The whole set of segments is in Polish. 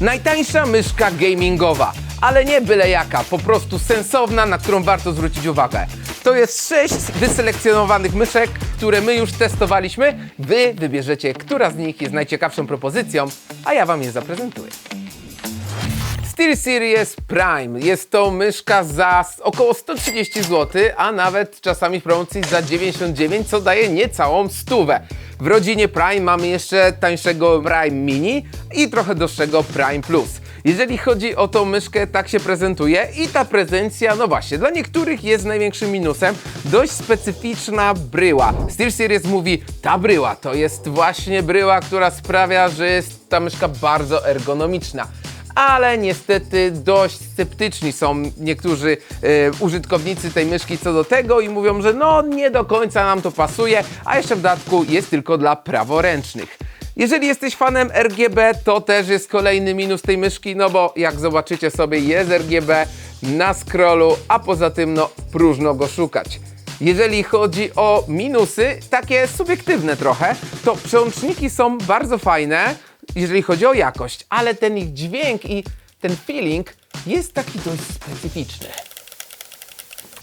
Najtańsza myszka gamingowa, ale nie byle jaka, po prostu sensowna, na którą warto zwrócić uwagę. To jest sześć wyselekcjonowanych myszek, które my już testowaliśmy. Wy wybierzecie, która z nich jest najciekawszą propozycją, a ja Wam je zaprezentuję. SteelSeries Prime jest to myszka za około 130 zł, a nawet czasami w promocji za 99, co daje niecałą stówę. W rodzinie Prime mamy jeszcze tańszego Prime Mini i trochę droższego Prime Plus. Jeżeli chodzi o tą myszkę, tak się prezentuje i ta prezencja, no właśnie, dla niektórych jest największym minusem. Dość specyficzna bryła. SteelSeries mówi, ta bryła to jest właśnie bryła, która sprawia, że jest ta myszka bardzo ergonomiczna ale niestety dość sceptyczni są niektórzy e, użytkownicy tej myszki co do tego i mówią, że no nie do końca nam to pasuje, a jeszcze w dodatku jest tylko dla praworęcznych. Jeżeli jesteś fanem RGB, to też jest kolejny minus tej myszki, no bo jak zobaczycie sobie jest RGB na scrollu, a poza tym no próżno go szukać. Jeżeli chodzi o minusy, takie subiektywne trochę, to przełączniki są bardzo fajne, jeżeli chodzi o jakość, ale ten ich dźwięk i ten feeling jest taki dość specyficzny.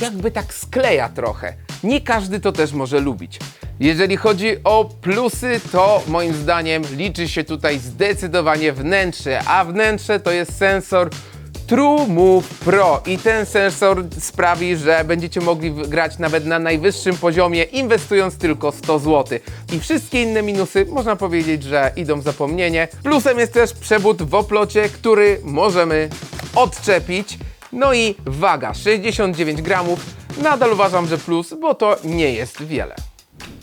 Jakby tak skleja trochę. Nie każdy to też może lubić. Jeżeli chodzi o plusy, to moim zdaniem liczy się tutaj zdecydowanie wnętrze, a wnętrze to jest sensor TrueMove Pro i ten sensor sprawi, że będziecie mogli grać nawet na najwyższym poziomie, inwestując tylko 100 zł. I wszystkie inne minusy można powiedzieć, że idą w zapomnienie. Plusem jest też przewód w oplocie, który możemy odczepić. No i waga 69 gramów. Nadal uważam, że plus, bo to nie jest wiele.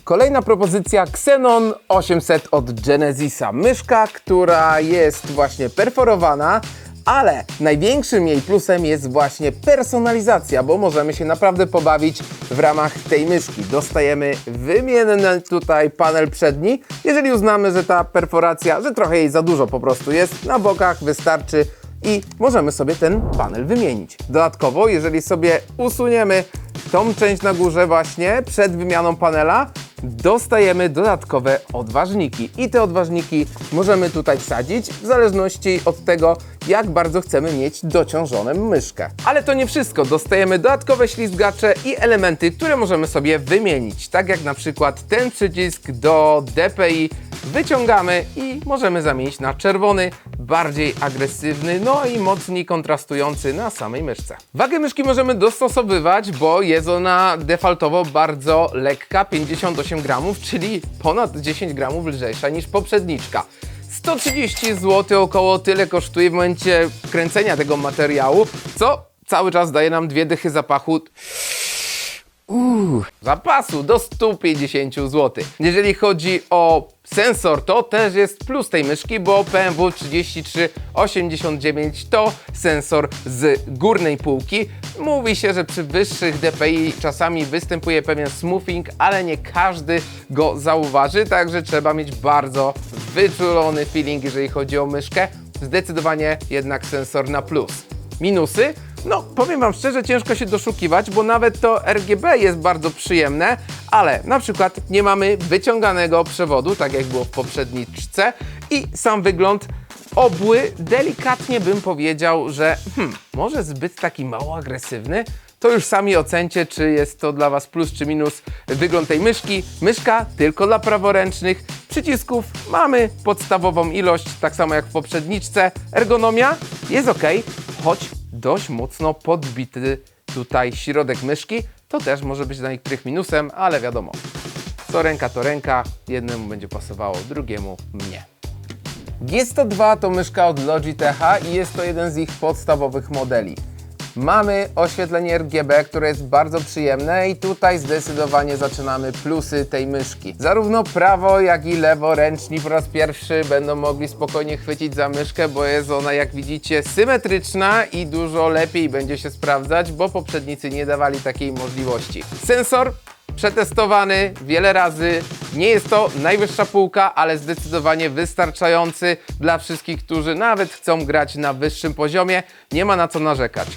Kolejna propozycja Xenon 800 od Genesisa. Myszka, która jest właśnie perforowana, ale największym jej plusem jest właśnie personalizacja, bo możemy się naprawdę pobawić w ramach tej myszki. Dostajemy wymienny tutaj panel przedni. Jeżeli uznamy, że ta perforacja, że trochę jej za dużo po prostu jest, na bokach wystarczy i możemy sobie ten panel wymienić. Dodatkowo, jeżeli sobie usuniemy tą część na górze właśnie przed wymianą panela, dostajemy dodatkowe odważniki. I te odważniki możemy tutaj wsadzić w zależności od tego, jak bardzo chcemy mieć dociążoną myszkę. Ale to nie wszystko. Dostajemy dodatkowe ślizgacze i elementy, które możemy sobie wymienić. Tak jak na przykład ten przycisk do DPI wyciągamy i możemy zamienić na czerwony, bardziej agresywny, no i mocniej kontrastujący na samej myszce. Wagę myszki możemy dostosowywać, bo jest ona defaultowo bardzo lekka, 58 gramów, czyli ponad 10 gramów lżejsza niż poprzedniczka. 130 zł około tyle kosztuje w momencie kręcenia tego materiału, co cały czas daje nam dwie dychy zapachu zapasu do 150 zł. Jeżeli chodzi o sensor, to też jest plus tej myszki, bo PMW 3389 to sensor z górnej półki. Mówi się, że przy wyższych DPI czasami występuje pewien smoothing, ale nie każdy go zauważy, także trzeba mieć bardzo wyczulony feeling, jeżeli chodzi o myszkę. Zdecydowanie jednak sensor na plus. Minusy? No, powiem Wam szczerze, ciężko się doszukiwać, bo nawet to RGB jest bardzo przyjemne, ale na przykład nie mamy wyciąganego przewodu, tak jak było w poprzedniczce i sam wygląd obły, delikatnie bym powiedział, że hmm, może zbyt taki mało agresywny, to już sami ocencie, czy jest to dla Was plus czy minus wygląd tej myszki. Myszka tylko dla praworęcznych. Przycisków mamy podstawową ilość, tak samo jak w poprzedniczce. Ergonomia jest ok, choć dość mocno podbity tutaj środek myszki. To też może być dla niektórych minusem, ale wiadomo. Co ręka to ręka, jednemu będzie pasowało, drugiemu nie. G102 to myszka od Logitecha i jest to jeden z ich podstawowych modeli. Mamy oświetlenie RGB, które jest bardzo przyjemne i tutaj zdecydowanie zaczynamy plusy tej myszki. Zarówno prawo, jak i leworęczni po raz pierwszy będą mogli spokojnie chwycić za myszkę, bo jest ona, jak widzicie, symetryczna i dużo lepiej będzie się sprawdzać, bo poprzednicy nie dawali takiej możliwości. Sensor przetestowany wiele razy. Nie jest to najwyższa półka, ale zdecydowanie wystarczający dla wszystkich, którzy nawet chcą grać na wyższym poziomie. Nie ma na co narzekać.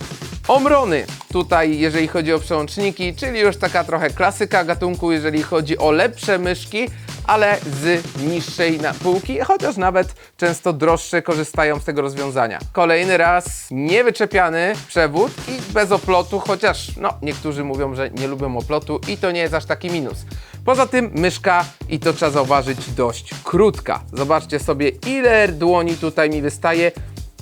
Omrony tutaj, jeżeli chodzi o przełączniki, czyli już taka trochę klasyka gatunku, jeżeli chodzi o lepsze myszki, ale z niższej półki, chociaż nawet często droższe korzystają z tego rozwiązania. Kolejny raz niewyczepiany przewód i bez oplotu, chociaż no, niektórzy mówią, że nie lubią oplotu i to nie jest aż taki minus. Poza tym myszka, i to trzeba zauważyć, dość krótka. Zobaczcie sobie, ile dłoni tutaj mi wystaje.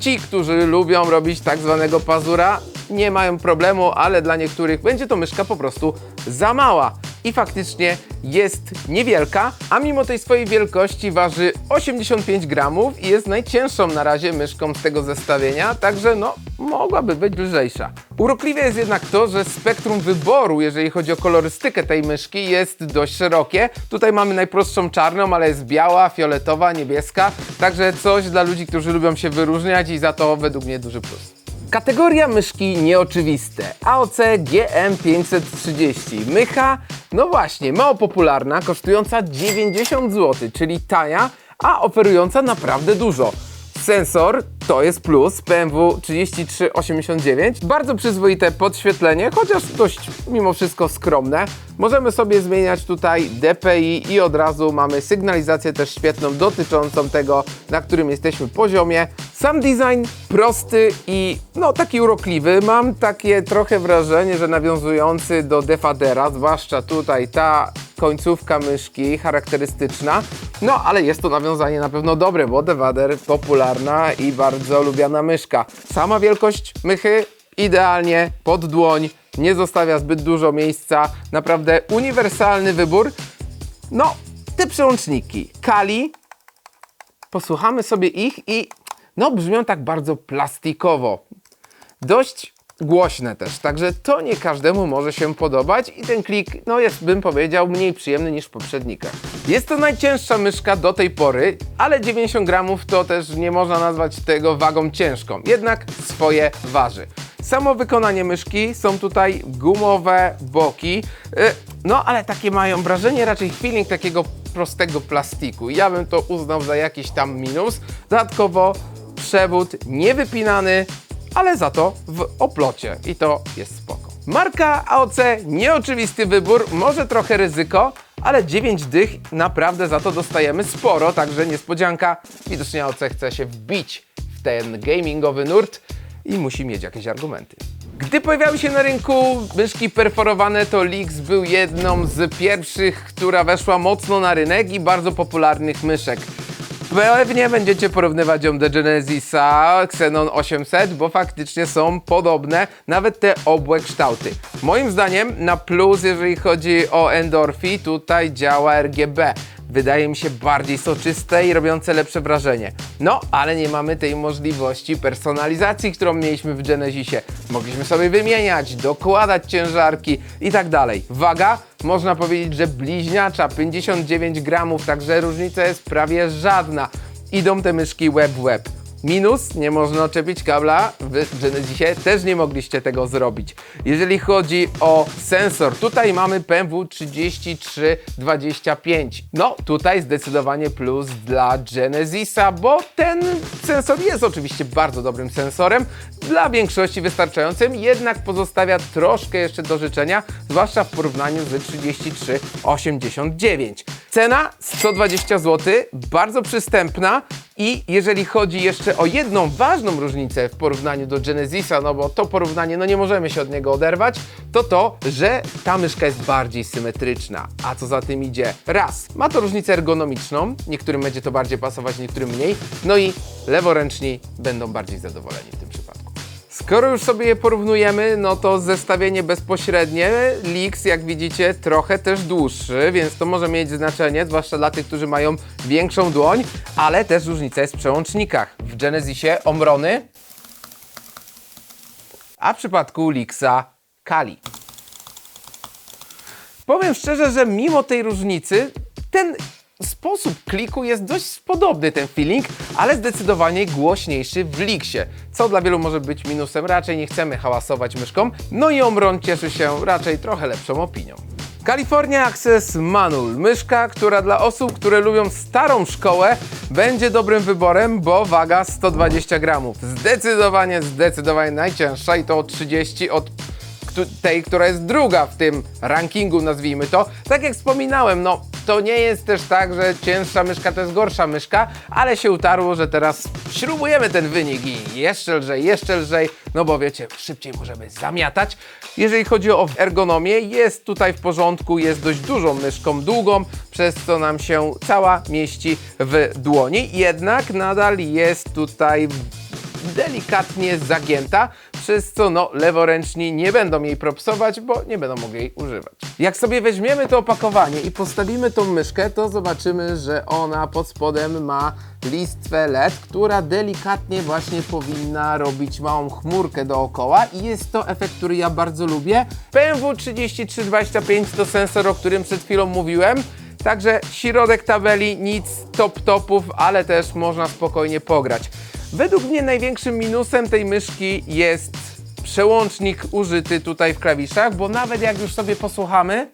Ci, którzy lubią robić tak zwanego pazura, nie mają problemu, ale dla niektórych będzie to myszka po prostu za mała. I faktycznie jest niewielka, a mimo tej swojej wielkości waży 85 gramów i jest najcięższą na razie myszką z tego zestawienia, także no, mogłaby być lżejsza. Urokliwe jest jednak to, że spektrum wyboru, jeżeli chodzi o kolorystykę tej myszki, jest dość szerokie. Tutaj mamy najprostszą czarną, ale jest biała, fioletowa, niebieska, także coś dla ludzi, którzy lubią się wyróżniać i za to według mnie duży plus. Kategoria myszki nieoczywiste. AOC GM530. Mycha, no właśnie, mało popularna, kosztująca 90 zł, czyli tania, a oferująca naprawdę dużo. Sensor to jest plus BMW 3389. Bardzo przyzwoite podświetlenie, chociaż dość mimo wszystko skromne. Możemy sobie zmieniać tutaj DPI i od razu mamy sygnalizację też świetną dotyczącą tego, na którym jesteśmy poziomie. Sam design prosty i no taki urokliwy. Mam takie trochę wrażenie, że nawiązujący do Defadera, zwłaszcza tutaj ta końcówka myszki charakterystyczna. No, ale jest to nawiązanie na pewno dobre, bo Devader popularna i bardzo lubiana myszka. Sama wielkość mychy idealnie pod dłoń, nie zostawia zbyt dużo miejsca. Naprawdę uniwersalny wybór. No, te przełączniki. Kali, posłuchamy sobie ich i no brzmią tak bardzo plastikowo. Dość głośne też, także to nie każdemu może się podobać i ten klik, no jest bym powiedział, mniej przyjemny niż w poprzednikach. Jest to najcięższa myszka do tej pory, ale 90 gramów to też nie można nazwać tego wagą ciężką, jednak swoje waży. Samo wykonanie myszki, są tutaj gumowe boki, yy, no ale takie mają wrażenie, raczej feeling takiego prostego plastiku. Ja bym to uznał za jakiś tam minus. Dodatkowo przewód niewypinany, ale za to w oplocie i to jest spoko. Marka AOC, nieoczywisty wybór, może trochę ryzyko, ale 9 dych naprawdę za to dostajemy sporo, także niespodzianka. Widocznie AOC chce się wbić w ten gamingowy nurt i musi mieć jakieś argumenty. Gdy pojawiały się na rynku myszki perforowane, to Lix był jedną z pierwszych, która weszła mocno na rynek i bardzo popularnych myszek. Pewnie będziecie porównywać ją do Genesisa Xenon 800, bo faktycznie są podobne, nawet te obłe kształty. Moim zdaniem na plus, jeżeli chodzi o Endorphi, tutaj działa RGB. Wydaje mi się bardziej soczyste i robiące lepsze wrażenie. No, ale nie mamy tej możliwości personalizacji, którą mieliśmy w Genesisie. Mogliśmy sobie wymieniać, dokładać ciężarki i tak dalej. Waga można powiedzieć, że bliźniacza, 59 gramów, także różnica jest prawie żadna. Idą te myszki web w web. Minus, nie można oczepić kabla, w Genesisie też nie mogliście tego zrobić. Jeżeli chodzi o sensor, tutaj mamy PMW 3325. No, tutaj zdecydowanie plus dla Genesisa, bo ten sensor jest oczywiście bardzo dobrym sensorem, dla większości wystarczającym, jednak pozostawia troszkę jeszcze do życzenia, zwłaszcza w porównaniu z 3389. Cena 120 zł, bardzo przystępna, i jeżeli chodzi jeszcze o jedną ważną różnicę w porównaniu do Genesisa, no bo to porównanie, no nie możemy się od niego oderwać, to to, że ta myszka jest bardziej symetryczna. A co za tym idzie? Raz, ma to różnicę ergonomiczną, niektórym będzie to bardziej pasować, niektórym mniej, no i leworęczni będą bardziej zadowoleni w tym przypadku. Skoro już sobie je porównujemy, no to zestawienie bezpośrednie, Lix jak widzicie trochę też dłuższy, więc to może mieć znaczenie, zwłaszcza dla tych, którzy mają większą dłoń, ale też różnica jest w przełącznikach. W Genesisie Omrony, a w przypadku Lixa Kali. Powiem szczerze, że mimo tej różnicy, ten sposób kliku jest dość podobny ten feeling, ale zdecydowanie głośniejszy w Lixie, co dla wielu może być minusem, raczej nie chcemy hałasować myszką, no i Omron cieszy się raczej trochę lepszą opinią. California Access Manual, myszka, która dla osób, które lubią starą szkołę, będzie dobrym wyborem, bo waga 120 gramów. Zdecydowanie, zdecydowanie najcięższa i to od 30 od tej, która jest druga w tym rankingu, nazwijmy to. Tak jak wspominałem, no to nie jest też tak, że cięższa myszka to jest gorsza myszka, ale się utarło, że teraz śrubujemy ten wynik i jeszcze lżej, jeszcze lżej, no bo wiecie, szybciej możemy zamiatać. Jeżeli chodzi o ergonomię, jest tutaj w porządku, jest dość dużą myszką, długą, przez co nam się cała mieści w dłoni, jednak nadal jest tutaj delikatnie zagięta, co no, leworęczni nie będą jej propsować, bo nie będą mogli jej używać. Jak sobie weźmiemy to opakowanie i postawimy tą myszkę, to zobaczymy, że ona pod spodem ma listwę LED, która delikatnie właśnie powinna robić małą chmurkę dookoła i jest to efekt, który ja bardzo lubię. BMW 3325 to sensor, o którym przed chwilą mówiłem. Także środek tabeli, nic top topów, ale też można spokojnie pograć. Według mnie największym minusem tej myszki jest przełącznik użyty tutaj w klawiszach, bo nawet jak już sobie posłuchamy,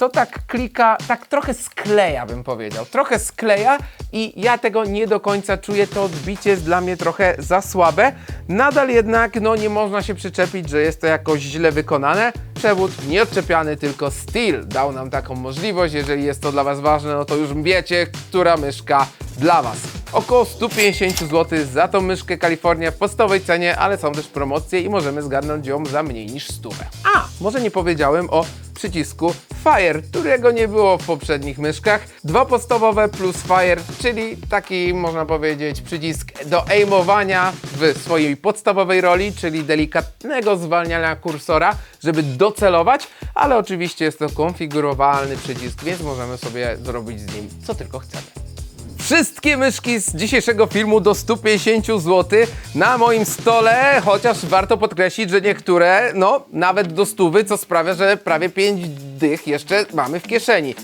to tak klika, tak trochę skleja bym powiedział. Trochę skleja i ja tego nie do końca czuję. To odbicie jest dla mnie trochę za słabe. Nadal jednak no, nie można się przyczepić, że jest to jakoś źle wykonane. Przewód nieodczepiany, tylko steel dał nam taką możliwość. Jeżeli jest to dla Was ważne, no to już wiecie, która myszka dla Was. Około 150 zł za tą myszkę Kalifornia w podstawowej cenie, ale są też promocje i możemy zgarnąć ją za mniej niż 100. A, może nie powiedziałem o przycisku Fire, którego nie było w poprzednich myszkach. Dwa podstawowe plus Fire, czyli taki można powiedzieć przycisk do aimowania w swojej podstawowej roli, czyli delikatnego zwalniania kursora, żeby docelować, ale oczywiście jest to konfigurowalny przycisk, więc możemy sobie zrobić z nim co tylko chcemy. Wszystkie myszki z dzisiejszego filmu do 150 zł na moim stole, chociaż warto podkreślić, że niektóre, no, nawet do stówy, co sprawia, że prawie 5 dych jeszcze mamy w kieszeni.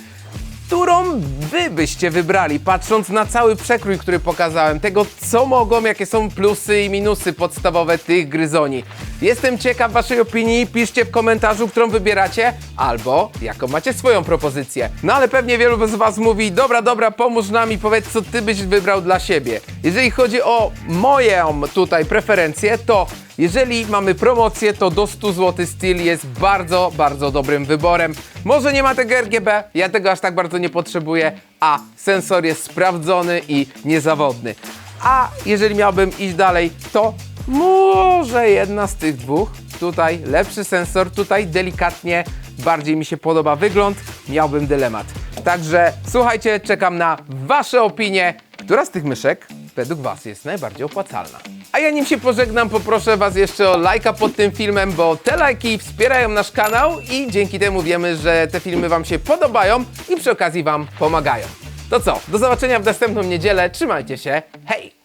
Którą wy byście wybrali, patrząc na cały przekrój, który pokazałem, tego co mogą, jakie są plusy i minusy podstawowe tych gryzoni. Jestem ciekaw waszej opinii, piszcie w komentarzu, którą wybieracie, albo jaką macie swoją propozycję. No ale pewnie wielu z was mówi, dobra, dobra, pomóż nam i powiedz, co ty byś wybrał dla siebie. Jeżeli chodzi o moją tutaj preferencję, to jeżeli mamy promocję, to do 100 zł Steel jest bardzo, bardzo dobrym wyborem. Może nie ma tego RGB, ja tego aż tak bardzo nie potrzebuję, a sensor jest sprawdzony i niezawodny. A jeżeli miałbym iść dalej, to może jedna z tych dwóch. Tutaj lepszy sensor, tutaj delikatnie bardziej mi się podoba wygląd, miałbym dylemat. Także słuchajcie, czekam na Wasze opinie. Która z tych myszek według Was jest najbardziej opłacalna? A ja nim się pożegnam, poproszę Was jeszcze o lajka pod tym filmem, bo te lajki wspierają nasz kanał i dzięki temu wiemy, że te filmy Wam się podobają i przy okazji Wam pomagają. To co, do zobaczenia w następną niedzielę, trzymajcie się, hej!